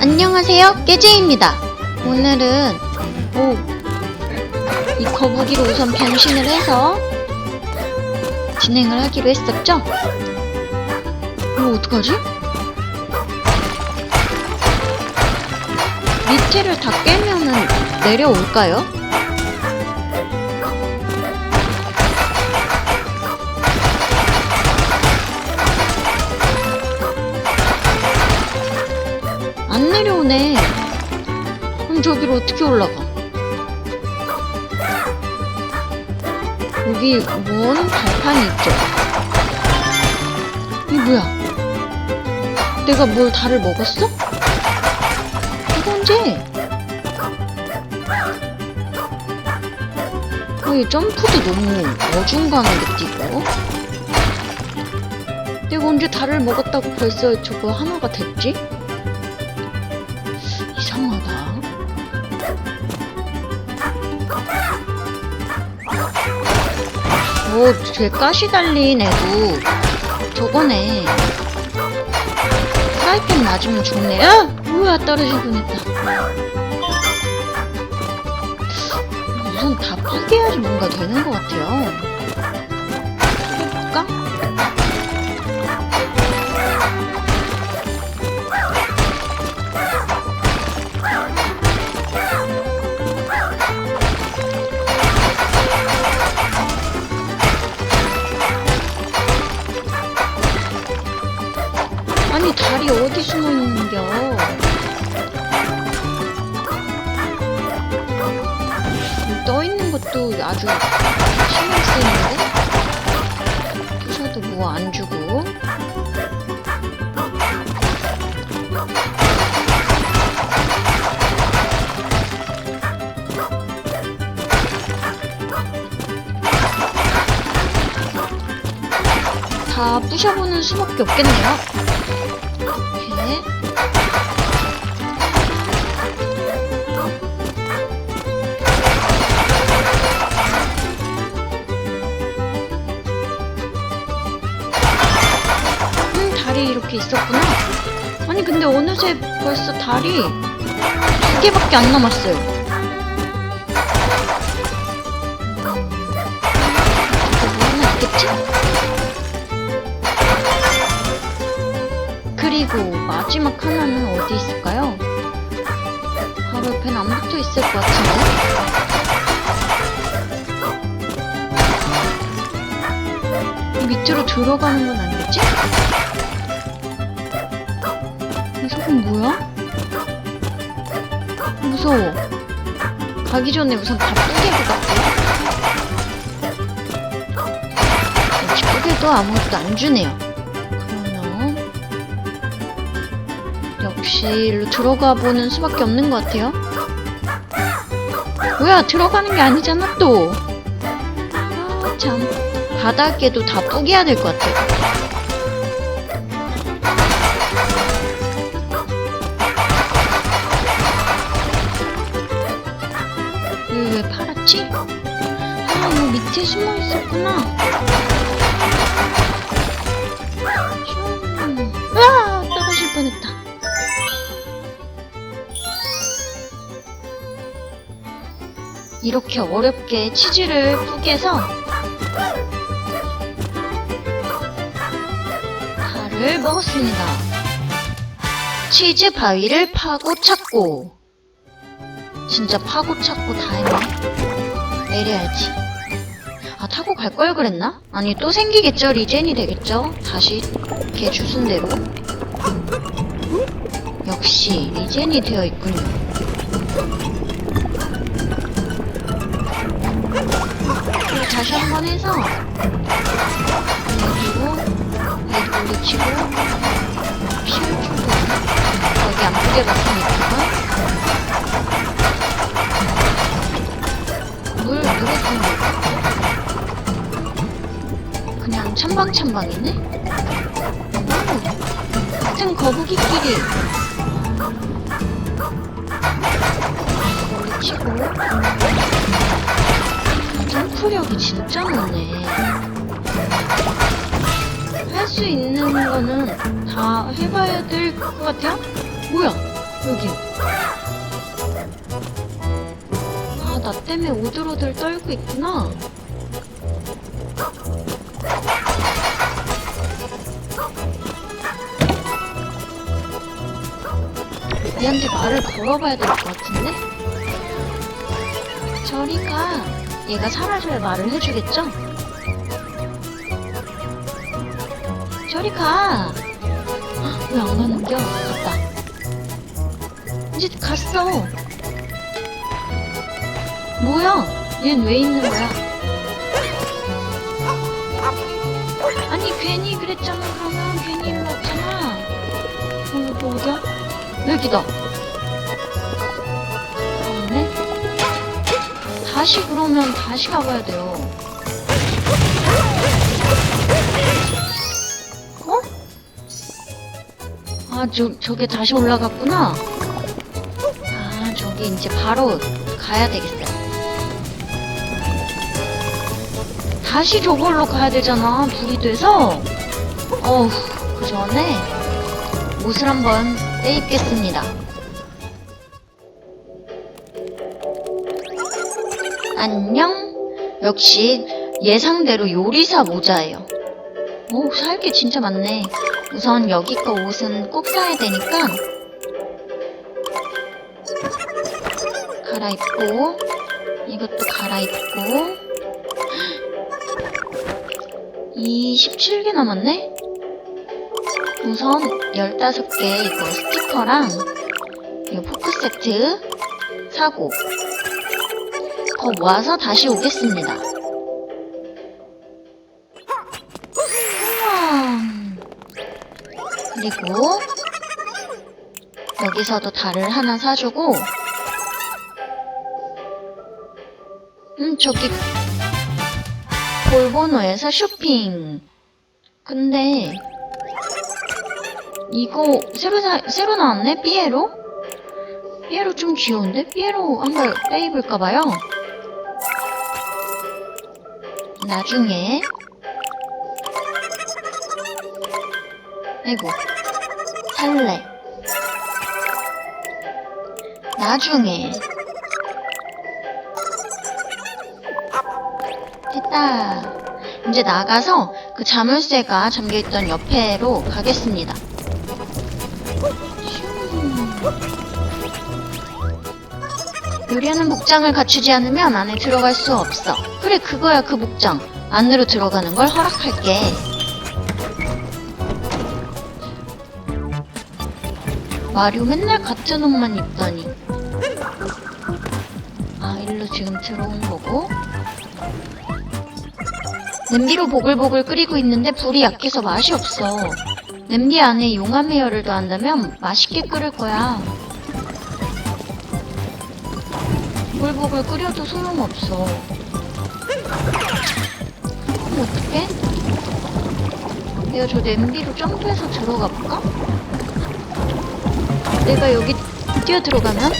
안녕하세요, 깨제입니다. 오늘은 오, 이 거북이로 우선 변신을 해서 진행을 하기로 했었죠? 이거 어떡하지? 밑에를 다 깨면은 내려올까요? 내려오네. 그럼 저기로 어떻게 올라가? 여기 뭔 발판이 있죠? 이게 뭐야? 내가 뭘 달을 먹었어? 이거 언제? 이 점프도 너무 어중간하게 뛰고 내가 언제 달을 먹었다고 벌써 저거 하나가 됐지? 오, 쟤 가시 달린 애도 저거네. 프라이팬 맞으면 죽네. 아! 뭐야, 떨어질 뻔했다. 우선 다 뿌개야지 뭔가 되는 것 같아요. 해볼까? 아니 달이 어디 숨어 있는겨? 떠 있는 것도 아주 신경 쓰이는데? 부셔도 뭐 안 주고. 다 부셔보는 수밖에 없겠네요. 있었구나. 아니, 근데 어느새 벌써 달이 두 개밖에 안 남았어요. 음, 이거 뭐 하나 있겠지? 그리고 마지막 하나는 어디 있을까요? 바로 옆엔 안 붙어 있을 것 같은데? 이 밑으로 들어가는 건 아니겠지? 이 소금 뭐야? 무서워. 가기 전에 우선 다 뿌개고 갈게요. 역시 뿌개도 아무것도 안 주네요. 그러면 역시 일로 들어가 보는 수밖에 없는 것 같아요. 뭐야 들어가는 게 아니잖아 또. 아 참. 바닥에도 다 뿌개야 될 것 같아. 여 이렇게 어렵게 치즈를 뿌개서 달을 먹었습니다. 치즈 바위를 파고 찾고 진짜 파고 찾고 다 했네. 내려야지. 아 타고 갈 걸 그랬나? 아니 또 생기겠죠? 리젠이 되겠죠? 다시 걔 주순대로. 역시 리젠이 되어 있군요. 다시 한 번 해서 올려주고 얘도 올려치고 피울 줄도 여기 안 뿌려봤으니까 물 물에 두는 거 그냥 찬방찬방이네? 오, 같은 거북이끼리 올려치고 점프력이 진짜 높네. 할 수 있는 거는 다 해봐야 될 것 같아요? 뭐야? 여기. 아, 나 때문에 오들오들 떨고 있구나. 얘한테 말을 걸어봐야 될 것 같은데? 저리 가. 얘가 사라져야 말을 해주겠죠? 저리 가. 왜 안 가는겨? 갔다. 이제 갔어. 뭐야? 얜 왜 있는 거야? 아니 괜히 그랬잖아. 그러면 괜히 일로 왔잖아. 어, 너 어디야? 여기다. 다시 그러면 다시 가봐야 돼요. 어? 아, 저, 저게 다시 올라갔구나. 아, 저기 이제 바로 가야 되겠어요. 다시 저걸로 가야 되잖아. 불이 돼서. 어우, 그 전에 옷을 한번 떼입겠습니다. 안녕. 역시 예상대로 요리사 모자예요. 오, 살 게 진짜 많네. 우선 여기 거 옷은 꼭 사야 되니까 갈아입고 이것도 갈아입고 27개 남았네? 우선 15개 이거 스티커랑 이거 포크 세트 사고 더 모아서 다시 오겠습니다. 그리고 여기서도 달을 하나 사주고 음 저기 볼보노에서 쇼핑. 근데 이거 새로 사, 새로 나왔네? 삐에로? 삐에로 좀 귀여운데? 삐에로 한번 빼입을까봐요 나중에. 아이고 살래. 나중에. 됐다. 이제 나가서 그 자물쇠가 잠겨있던 옆에로 가겠습니다. 슝. 요리하는 목장을 갖추지 않으면 안에 들어갈 수 없어 그래 그거야 그 목장 안으로 들어가는 걸 허락할게 마리오 맨날 같은 옷만 입다니. 아, 일로 지금 들어온 거고. 냄비로 보글보글 끓이고 있는데 불이 약해서 맛이 없어. 냄비 안에 용암 헤어를 더한다면 맛있게 끓을 거야. 보글보글 끓여도 소용없어. 어떡해? 내가 저 냄비로 점프해서 들어가 볼까? 내가 여기 뛰어 들어가면?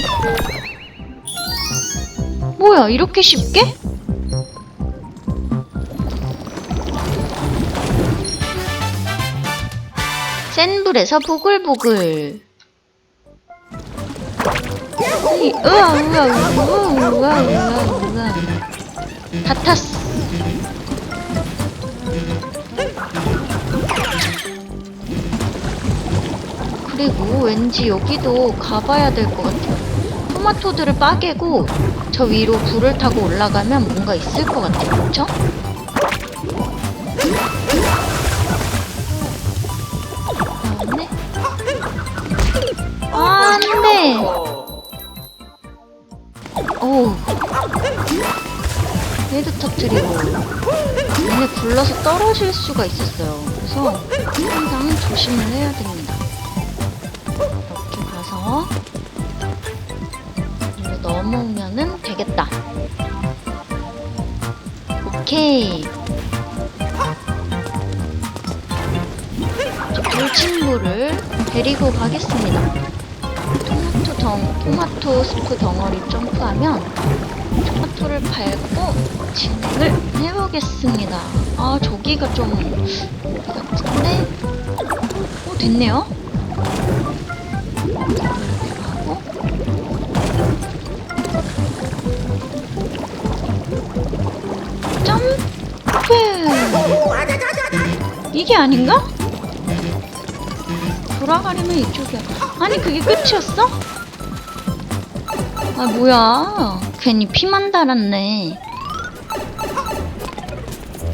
뭐야, 이렇게 쉽게? 센 불에서 보글보글. 으아, 으아, 으아, 으아, 으아, 으아. 다 탔어. 그리고 왠지 여기도 가봐야 될 것 같아요. 토마토들을 빠개고 저 위로 불을 타고 올라가면 뭔가 있을 것 같아요. 그쵸? 나왔네? 아, 안 돼! 어우. 얘도 터뜨리고. 얘네 굴러서 떨어질 수가 있었어요. 그래서 항상 조심을 해야 됩니다. 이렇게 가서 이로 넘어오면은 되겠다. 오케이. 이제 불친구를 데리고 가겠습니다. 토마토 덩, 토마토 스프 덩어리 점프하면 점토를 밟고 진행을 해보겠습니다. 아 저기가 좀 같은데? 어 됐네요. 이렇게 하고 점프! 이게 아닌가? 돌아가려면 이쪽이야. 아니 그게 끝이었어? 아 뭐야? 괜히 피만 달았네.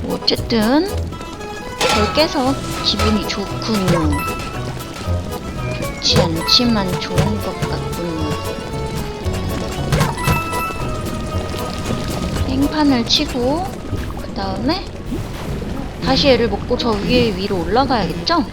뭐 어쨌든 덜 깨서 기분이 좋군요. 좋지 않지만 좋은 것 같군요. 땡판을 치고 그 다음에 다시 얘를 먹고 저 위에 위로 올라가야겠죠?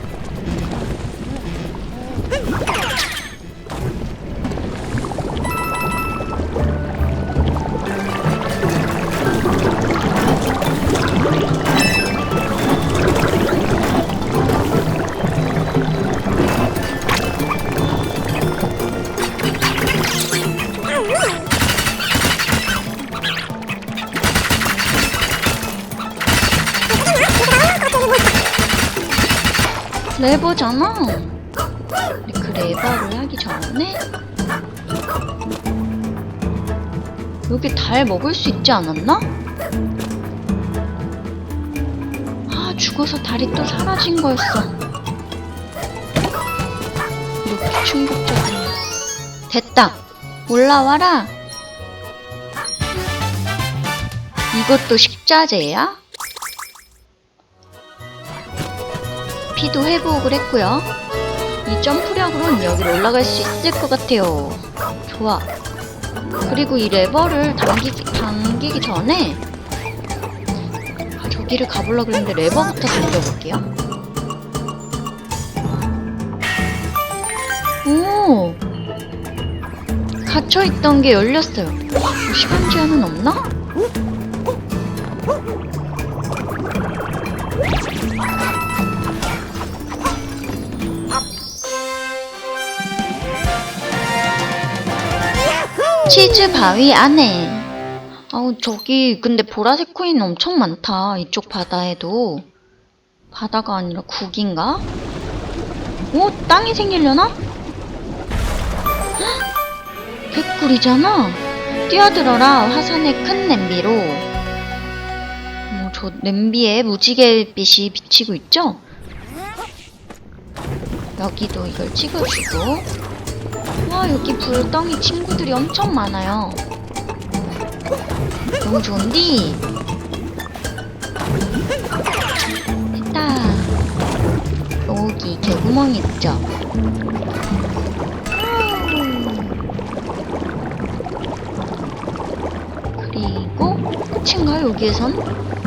레버잖아. 그 레버를 하기 전에 여기 달 먹을 수 있지 않았나? 아 죽어서 달이 또 사라진 거였어. 이렇게 충격적이야. 됐다. 올라와라. 이것도 식자재야? 피도 회복을 했고요. 이 점프력으로는 여기로 올라갈 수 있을 것 같아요. 좋아. 그리고 이 레버를 당기기, 당기기 전에 아, 저기를 가보려고 그랬는데 레버부터 당겨볼게요. 오! 갇혀있던 게 열렸어요. 뭐 시간 제한은 없나? 치즈 바위 안에. 아우, 저기, 근데 보라색 코인 엄청 많다. 이쪽 바다에도. 바다가 아니라 국인가? 오, 땅이 생기려나? 헉, 개꿀이잖아. 뛰어들어라, 화산의 큰 냄비로. 뭐, 저 냄비에 무지개빛이 비치고 있죠? 여기도 이걸 찍어주고. 와 여기 불덩이 친구들이 엄청 많아요. 너무 좋은디? 됐다. 여기 개구멍 있죠? 그리고 끝인가 여기에선?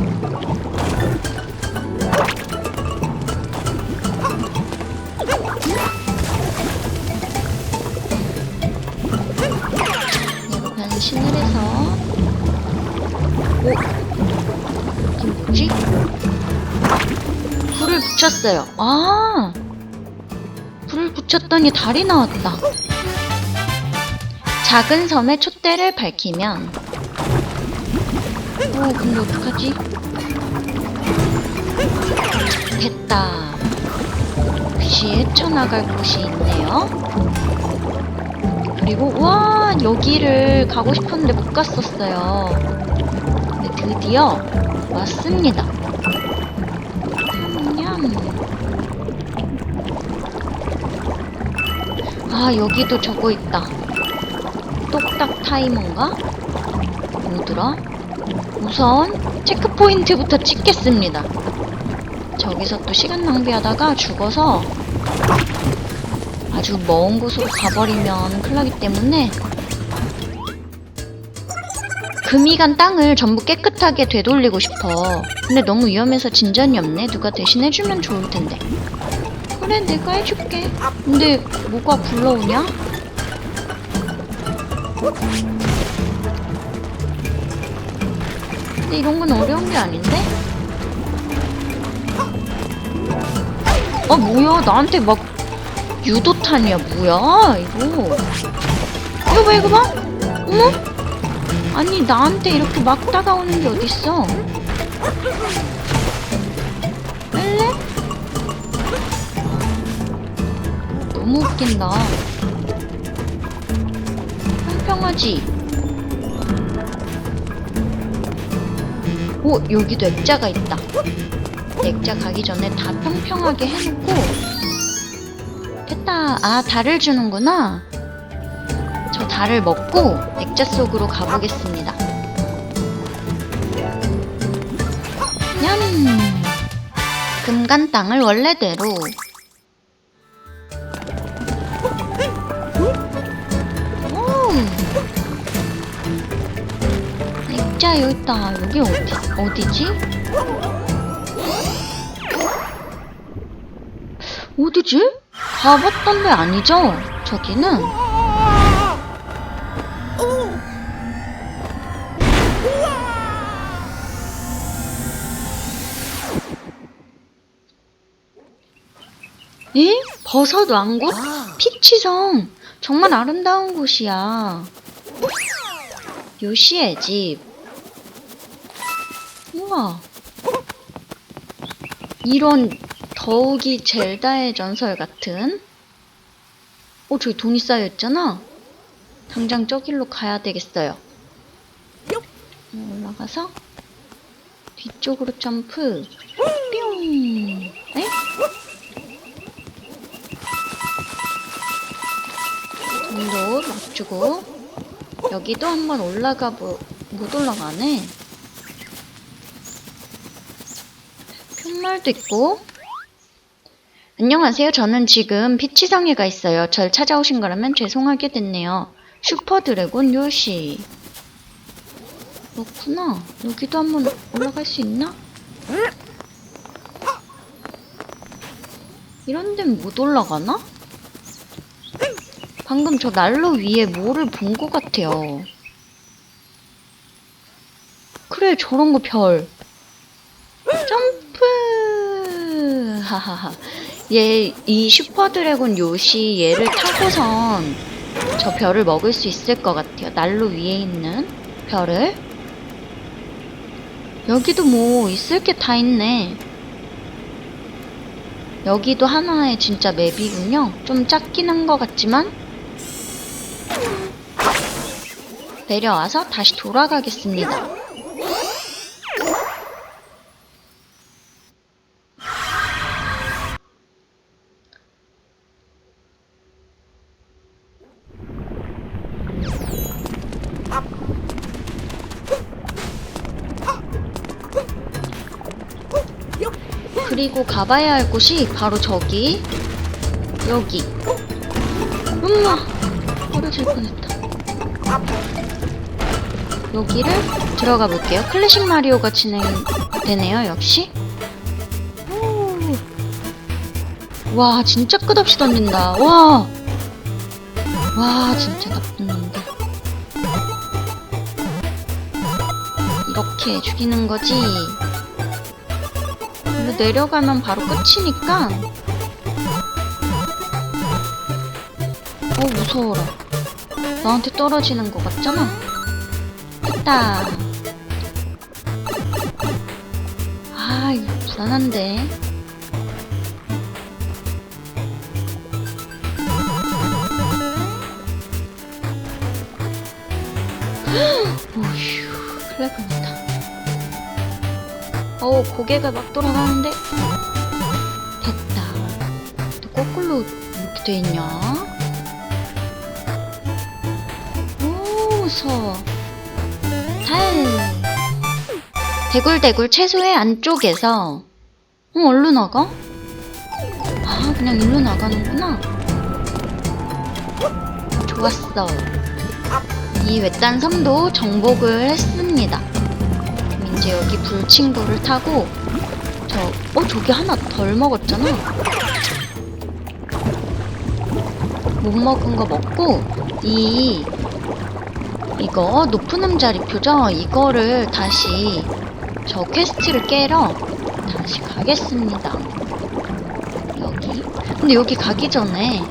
붙였어요 아 불을 붙였더니 달이 나왔다 작은 섬의 촛대를 밝히면 오 근데 어떡하지? 됐다 역시 헤쳐나갈 곳이 있네요 그리고 와 여기를 가고 싶었는데 못 갔었어요. 드디어 왔습니다. 아 여기도 저거 있다. 똑딱 타이머인가? 뭐더라? 우선 체크 포인트부터 찍겠습니다. 저기서 또 시간 낭비하다가 죽어서 아주 먼 곳으로 가버리면 큰일 나기 때문에 금이 간 땅을 전부 깨끗하게 되돌리고 싶어. 근데 너무 위험해서 진전이 없네. 누가 대신해주면 좋을 텐데. 그래, 내가 해줄게. 근데 뭐가 불러오냐? 근데 이런 건 어려운 게 아닌데? 아, 뭐야. 나한테 막 유도탄이야 뭐야 이거 이거 봐 이거 봐 어머 아니 나한테 이렇게 막 다가오는 게 어딨어 뺄래? 너무 웃긴다 평평하지 오 여기도 액자가 있다 액자 가기 전에 다 평평하게 해놓고 됐다. 아 달을 주는구나. 저 달을 먹고 액자 속으로 가보겠습니다. 냠. 금간 땅을 원래대로. 액자 여기 있다. 여기 어디 어디지? 어디지? 가봤던 데 아니죠? 저기는? 에? 버섯 왕국? 피치성! 정말 아름다운 곳이야. 요시의 집. 우와. 이런 더욱이 젤다의 전설 같은? 어 저기 돈이 쌓여있잖아. 당장 저길로 가야 되겠어요. 올라가서 뒤쪽으로 점프. 뿅. 에? 돈도 막 주고 여기도 한번 올라가 보, 못 올라가네 편말도 있고 안녕하세요. 저는 지금 피치성에 가 있어요. 절 찾아오신 거라면 죄송하게 됐네요. 슈퍼 드래곤 요시. 그렇구나. 여기도 한번 올라갈 수 있나? 이런 데는 못 올라가나? 방금 저 난로 위에 뭐를 본 것 같아요. 그래, 저런 거 별. 점프! 얘, 이 슈퍼 드래곤 요시 얘를 타고선 저 별을 먹을 수 있을 것 같아요. 난로 위에 있는 별을. 여기도 뭐 있을 게 다 있네. 여기도 하나의 진짜 맵이군요. 좀 작긴 한 것 같지만 내려와서 다시 돌아가겠습니다. 그리고 가봐야 할 곳이 바로 저기. 여기. 엄마 떨어질 뻔했다. 여기를 들어가 볼게요. 클래식 마리오가 진행되네요 역시. 오. 와 진짜 끝없이 던진다. 와! 와 진짜 나쁜 놈들 이렇게 죽이는 거지 내려가면 바로 끝이니까. 어 무서워라. 나한테 떨어지는 것 같잖아. 됐다. 아 이거 불안한데. 오휴 큰일 날 뻔했다 어우 고개가 막 돌아가는데. 됐다. 또 거꾸로 이렇게 돼 있냐? 오 무서워. 달 대굴대굴 채소의 안쪽에서. 어 얼른 나가? 아 그냥 일로 나가는구나. 좋았어. 이 외딴 섬도 정복을 했습니다 이제 여기 불친구를 타고 저, 어, 저기 하나 덜 먹었잖아. 못 먹은 거 먹고, 이, 이거, 높은 음자 리표죠? 이거를 다시, 저 퀘스트를 깨러 다시 가겠습니다. 여기. 근데 여기 가기 전에,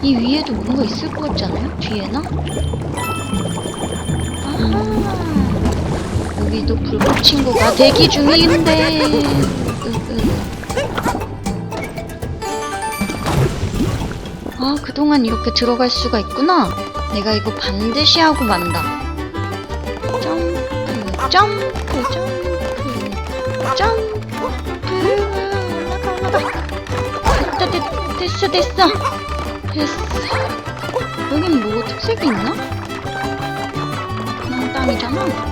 이 위에도 뭔가 있을 것 같지 않아요? 뒤에나? 여기도 불법 친구가 대기 중인데. 아, 그동안 이렇게 들어갈 수가 있구나. 내가 이거 반드시 하고 만다. 점프, 점프, 점프. 점프 올라가 올라가 됐다 됐, 됐어 됐어 됐어 여긴 뭐 특색이 있나? 그냥 땅이잖아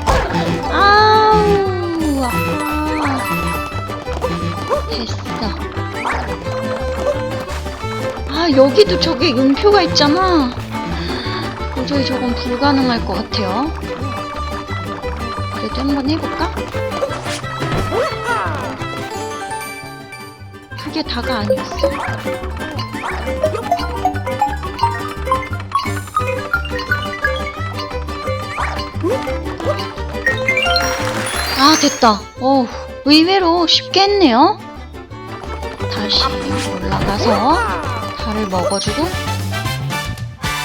아우 아파 됐어 아 여기도 저게 음표가 있잖아. 도저히 저건 불가능할 것 같아요. 그래도 한번 해볼까? 그게 다가 아니었어 아 됐다 어 의외로 쉽게 했네요 다시 올라가서 달을 먹어주고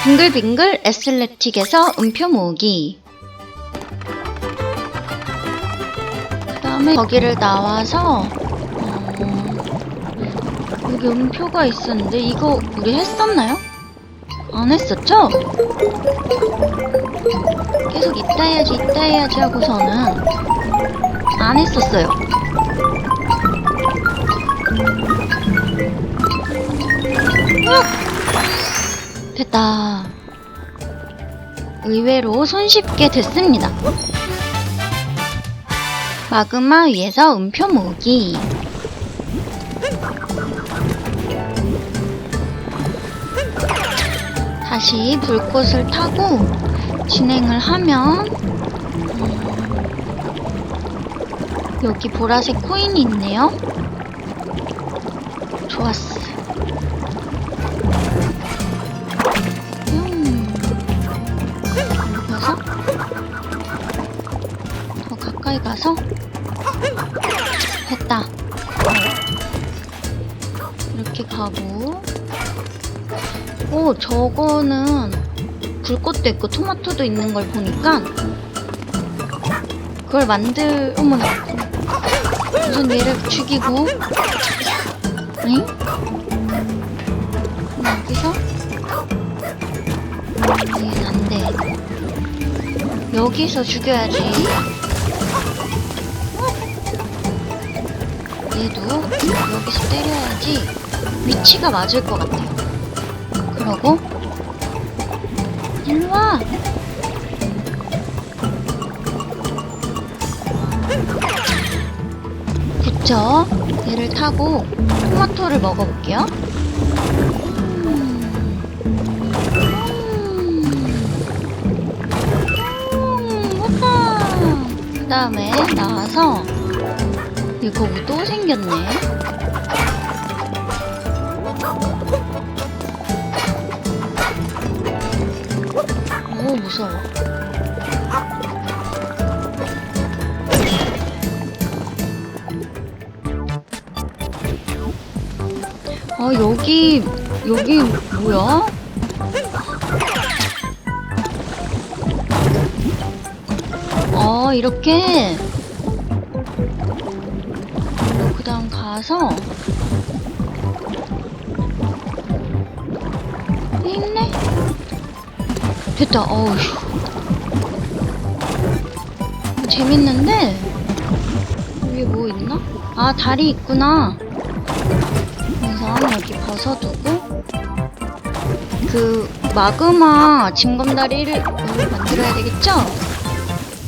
빙글빙글 애슬레틱에서 음표 모으기 그 다음에 거기를 나와서 어, 여기 음표가 있었는데 이거 우리 했었나요? 안 했었죠? 계속 이따 해야지 이따 해야지 하고서는 안 했었어요. 으악! 됐다. 의외로 손쉽게 됐습니다. 마그마 위에서 음표 모으기. 다시 불꽃을 타고 진행을 하면 여기 보라색 코인이 있네요. 좋았어. 음, 가서 더 가까이 가서 됐다. 이렇게 가고 오 저거는 불꽃도 있고 토마토도 있는 걸 보니까 그걸 만들 어머나 우선 얘를 죽이고? 응? 여기서? 얘는 안돼. 여기서 죽여야지. 얘도 여기서 때려야지. 위치가 맞을 것 같아요. 그러고? 일로 와. 그쵸? 얘를 타고 토마토를 먹어볼게요. 음. 음. 그 다음에 나와서 이거 우도 생겼네. 오 무서워. 아 여기 여기 뭐야? 어 이렇게. 그 다음 가서. 있네. 됐다. 어우. 재밌는데? 위에 뭐 있나? 아 다리 있구나 여기 벗어두고 그 마그마 징검다리를 만들어야 되겠죠?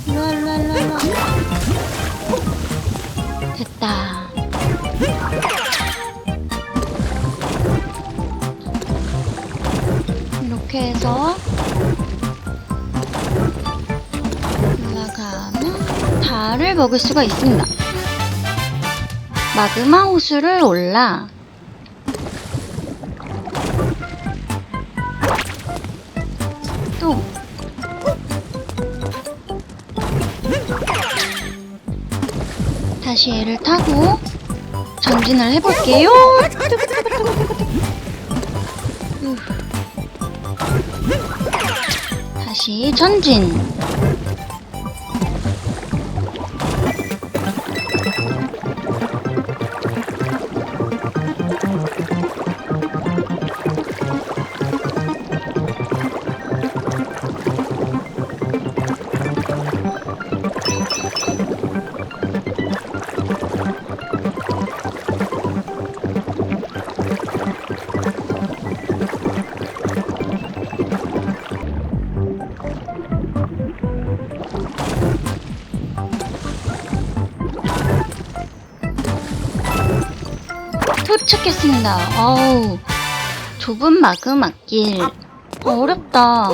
랄랄랄라 됐다 이렇게 해서 올라가면 달을 먹을 수가 있습니다. 마그마 호수를 올라 다시 얘를 타고 전진을 해볼게요. 후. 다시 전진. 찾았습니다. 어우, 좁은 마그마길. 어, 어렵다.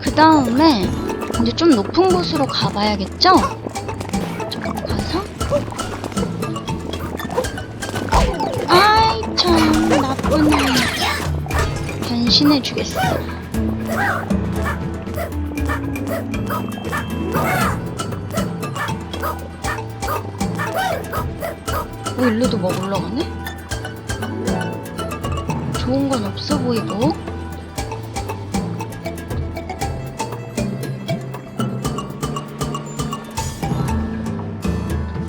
그 다음에 이제 좀 높은 곳으로 가봐야겠죠? 좀 가서 아이 참 나쁜 놈 변신해주겠어 어 일로도 뭐 올라가네? 좋은 건 없어 보이고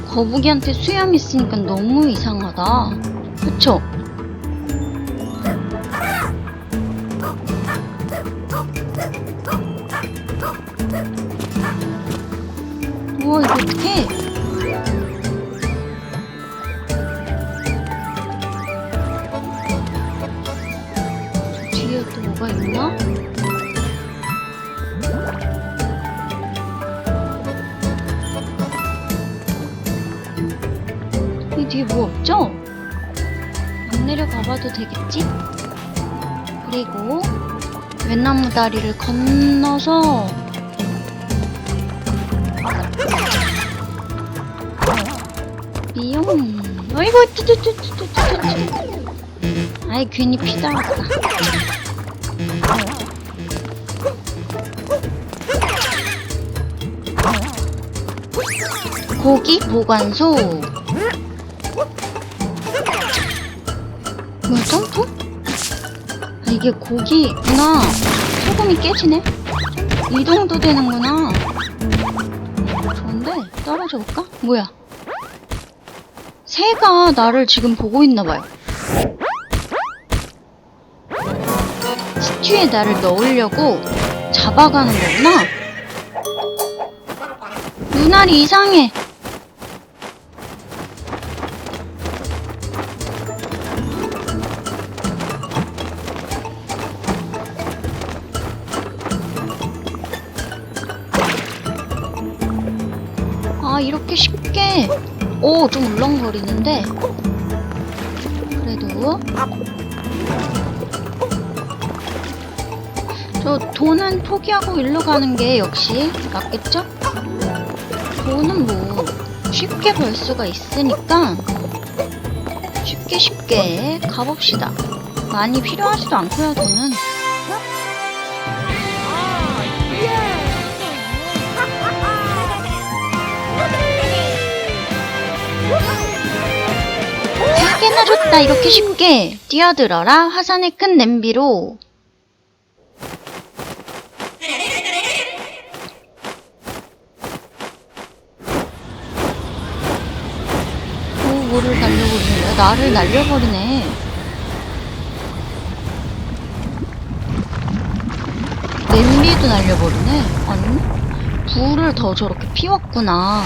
거북이한테 수염 있으니까 너무 이상하다. 그쵸? 외나무 다리를 건너서 미용. 어이구 아이 괜히 피 닿았다. 고기 보관소? 아 이게 고기구나. 소금이 깨지네? 이동도 되는구나. 좋은데? 떨어져 볼까? 뭐야? 새가 나를 지금 보고 있나봐요. 스튜에 나를 넣으려고 잡아가는 거구나. 눈알이 이상해 오좀 울렁거리는데 그래도 저 돈은 포기하고 일로 가는 게 역시 맞겠죠? 돈은 뭐 쉽게 벌 수가 있으니까 쉽게 쉽게 가봅시다 많이 필요하지도 않고요 돈은 나 이렇게 쉽게 뛰어들어라. 화산의 큰 냄비로. 오 뭐를 날려버리는 나를 날려버리네. 냄비도 날려버리네. 아니 불을 더 저렇게 피웠구나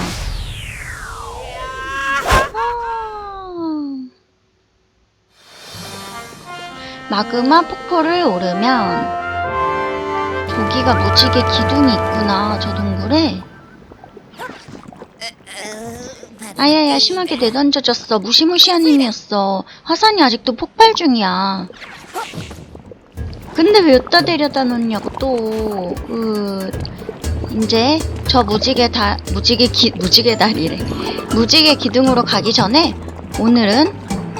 마그마 폭포를 오르면 저기가 무지개 기둥이 있구나 저 동굴에. 아야야 심하게 내던져졌어. 무시무시한 힘이었어. 화산이 아직도 폭발 중이야. 근데 왜 여기다 데려다 놓냐고 또. 그... 이제 저 무지개 다 무지개 기 무지개 다리래. 무지개 기둥으로 가기 전에 오늘은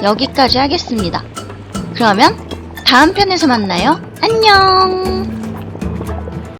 여기까지 하겠습니다. 그러면 다음 편에서 만나요. 안녕.